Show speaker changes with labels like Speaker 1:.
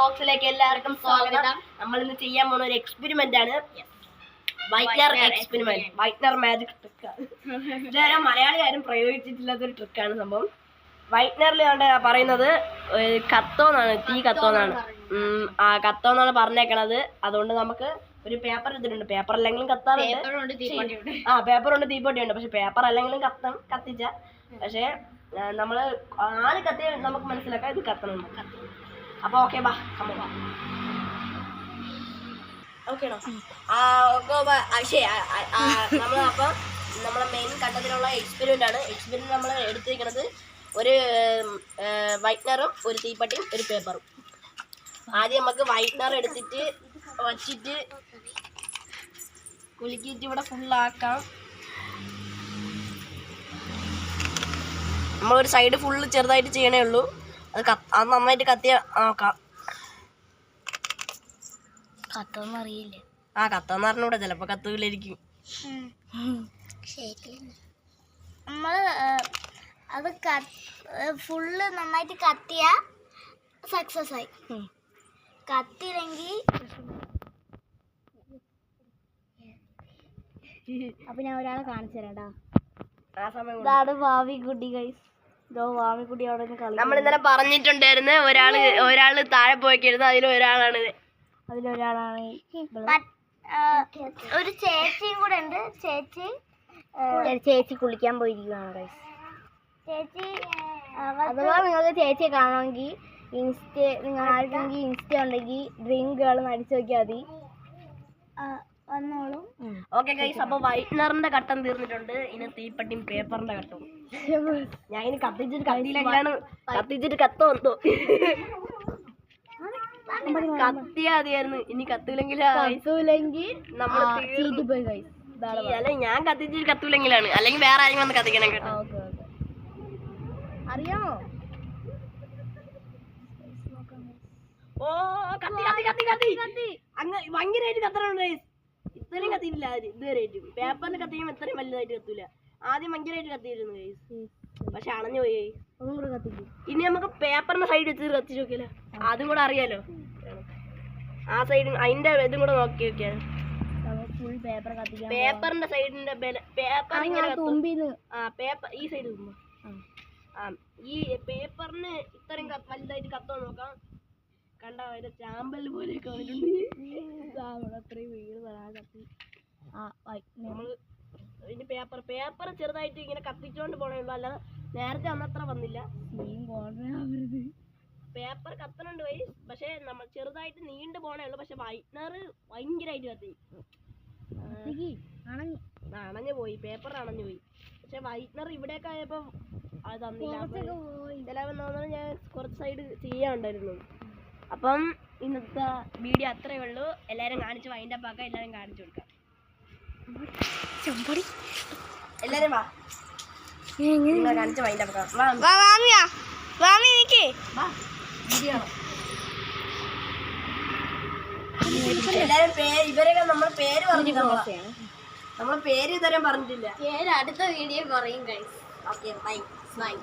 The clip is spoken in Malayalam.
Speaker 1: ബോക്സിലേക്ക് എല്ലാവർക്കും സ്വാഗതം. നമ്മൾ ഇന്ന് ചെയ്യാൻ പോകുന്ന ഒരു എക്സ്പെരിമെന്റ് ആണ് whitener experiment whitener magic trick ഇതുവരെ മലയാളി ആരും പ്രയോഗിച്ചിട്ടില്ലാത്ത ഒരു ട്രിക്കാണ് സംഭവം. വൈറ്റ്നറിൽ കണ്ട പറയുന്നത് കത്തോന്നാണ് തീ കത്തോന്നാണ്. ആ കത്തോന്നാണ് പറഞ്ഞേക്കണത്. അതുകൊണ്ട് നമുക്ക് ഒരു പേപ്പർ എടുത്തിട്ടുണ്ട്. പേപ്പർ അല്ലെങ്കിലും കത്താറുണ്ട്. ആ പേപ്പർ ഉണ്ട് തീപ്പൊട്ടി ഉണ്ട് പക്ഷെ പേപ്പർ അല്ലെങ്കിലും കത്തം കത്തിച്ച. പക്ഷെ നമ്മൾ ആൾ കത്തി നമുക്ക് മനസ്സിലാക്കാം ഇത് കത്തണം. അപ്പൊ ഓക്കെ ബാ കമ്മ ബാ ഓക്കേണോ ആ ഓക്കെ ശരി നമ്മൾ അപ്പൊ നമ്മളെ മെയിൻ കണ്ടതിലുള്ള എക്സ്പെരിമെന്റ് ആണ്. എക്സ്പെരിമെന്റ് നമ്മൾ എടുത്തിരിക്കുന്നത് ഒരു വൈറ്റ്നറും ഒരു തീപ്പട്ടിയും ഒരു പേപ്പറും ആദ്യം നമുക്ക് വൈറ്റ്നർ എടുത്തിട്ട് വച്ചിട്ട് കുലുക്കിയിട്ട് ഇവിടെ ഫുള്ളാക്കാം നമ്മളൊരു സൈഡ് ഫുള്ള് ചെറുതായിട്ട് ചെയ്യണേ ഉള്ളൂ. അത് അത് നന്നായിട്ട് കത്തി നോക്കാം.
Speaker 2: കത്തൊന്നും അറിയില്ല.
Speaker 1: ആ കത്താന്ന് അറിഞ്ഞൂടെ ചിലപ്പോ കത്തൂലായിരിക്കും.
Speaker 2: നമ്മൾ അത് ഫുള്ള് നന്നായിട്ട് കത്തിയ സക്സസ് ആയി. കത്തിയില്ലെങ്കിൽ അപ്പൊ ഞാൻ ഒരാളെ കാണിച്ചു തരാടാ
Speaker 1: ആ സമയം
Speaker 2: ഭാവി കുട്ടി ഗൈസ്
Speaker 1: നമ്മൾ ഇന്നലെ പറഞ്ഞിട്ടുണ്ടായിരുന്നു ഒരാൾ ഒരാൾ താഴെ പോയിക്കരുത് അതിൽ ഒരാളാണ്.
Speaker 2: അതിലൊരാളാണ്. ഒരു ചേച്ചിയും കൂടെ ഉണ്ട്. ചേച്ചി ചേച്ചി കുളിക്കാൻ പോയിരിക്കുകയാണ് ചേച്ചി അഥവാ നിങ്ങൾക്ക് ചേച്ചിയെ കാണുമെങ്കിൽ ഇൻസ്റ്റ നിങ്ങൾ ആർക്കെങ്കിൽ ഇൻസ്റ്റ ഉണ്ടെങ്കിൽ ഡ്രിങ്കുകൾ ഗേൾ അടിച്ചു നോക്കിയാൽ മതി. വന്നോളും.
Speaker 1: ഓക്കെ ഗൈസ് അപ്പൊ വൈറ്റ്നറിന്റെ ഘട്ടം തീർന്നിട്ടുണ്ട്. ഇനി തീപ്പട്ടിയും പേപ്പറിന്റെ ഘട്ടം ഞാൻ ഇനി കത്തിച്ചിട്ട് കത്തിയില്ലെങ്കിലാണ് കത്തിച്ചിട്ട് കത്ത് വന്നു. കത്തിയാതിയായിരുന്നു ഇനി കത്തൂലെങ്കിൽ
Speaker 2: കത്തൂലെങ്കിൽ
Speaker 1: നമ്മൾ
Speaker 2: ഗൈസ്
Speaker 1: അല്ല ഞാൻ കത്തിച്ചിട്ട് കത്തൂലെങ്കിലാണ്. അല്ലെങ്കിൽ വേറെ ആരെങ്കിലും വന്ന് കത്തിക്കണം കേട്ടോ.
Speaker 2: Okay okay. അറിയാമോ?
Speaker 1: ഓ കത്തി കത്തി കത്തി കത്തി. അങ്ങ് ഭയങ്കരമായിട്ട് കത്തണുണ്ട് guys. ഇത്രയും കത്തിയില്ല ആര് ഇതുവരെയായിട്ടും. പേപ്പറിന് കത്തിക്കുമ്പോൾ ഇത്രയും വലുതായിട്ട് കത്തൂല. ആദ്യം ഭയങ്കരമായിട്ട് കത്തിയിരുന്നു ഗൈസ് പക്ഷെ അണഞ്ഞു പോയി. ഇനി നമുക്ക് പേപ്പറിന്റെ സൈഡ് വെച്ച് കത്തിച്ച് നോക്കിയാലോ? അതും കൂടെ അറിയാലോ. ആ സൈഡ് അതിന്റെ ഇതും കൂടെ നോക്കി നോക്കിയാൽ പേപ്പറിന്റെ സൈഡിന്റെ പേപ്പർ ആ പേപ്പർ ഈ സൈഡ് ആ. ഈ പേപ്പറിന് ഇത്രയും വലുതായിട്ട് കത്തോ നോക്കാം. കണ്ട അതിന്റെ ചാമ്പൽ പോലെ
Speaker 2: അത്രയും വീട് കത്തി.
Speaker 1: ഇതിന്റെ പേപ്പർ പേപ്പർ ചെറുതായിട്ട് ഇങ്ങനെ കത്തിച്ചോണ്ട് പോണേള്ളൂ അല്ലാതെ നേരത്തെ അന്നത്ര വന്നില്ല. പേപ്പർ കത്തണുണ്ട് പോയി. പക്ഷെ നമ്മൾ ചെറുതായിട്ട് നീണ്ടു പോണേ ഉള്ളൂ പക്ഷെ വൈറ്റ്നർ ഭയങ്കരമായിട്ട് കത്തി. അണഞ്ഞു. പോയി. പേപ്പർ അണഞ്ഞു പോയി. പക്ഷെ വൈറ്റ്നർ ഇവിടെയൊക്കെ ആയപ്പോ അത് തന്നില്ല. ഞാൻ കുറച്ച് സൈഡ് ചെയ്യാനുണ്ടായിരുന്നു. അപ്പം ഇന്നത്തെ വീഡിയോ അത്രയേ ഉള്ളൂ. എല്ലാരും കാണിച്ച് വൈൻഡ് അപ്പ് ആക്കാം. എല്ലാരും കാണിച്ചു കൊടുക്കാം.
Speaker 2: ചെമ്പടി.
Speaker 1: എല്ലാരും വാ. കാണിച്ച് വൈൻഡ് അപ്പ് ആക്കാം. വാ.
Speaker 2: വാമിയാ. വാമി നിക്കേ
Speaker 1: വാ. വീഡിയോ എല്ലാരും പേര് ഇവരൊക്കെ നമ്മൾ പേര് നമ്മൾ പേര് ഇതുവരെ പറഞ്ഞിട്ടില്ല.
Speaker 2: അടുത്ത വീഡിയോ പറയും കഴിച്ചു
Speaker 1: ഓക്കെ ബൈ ബൈ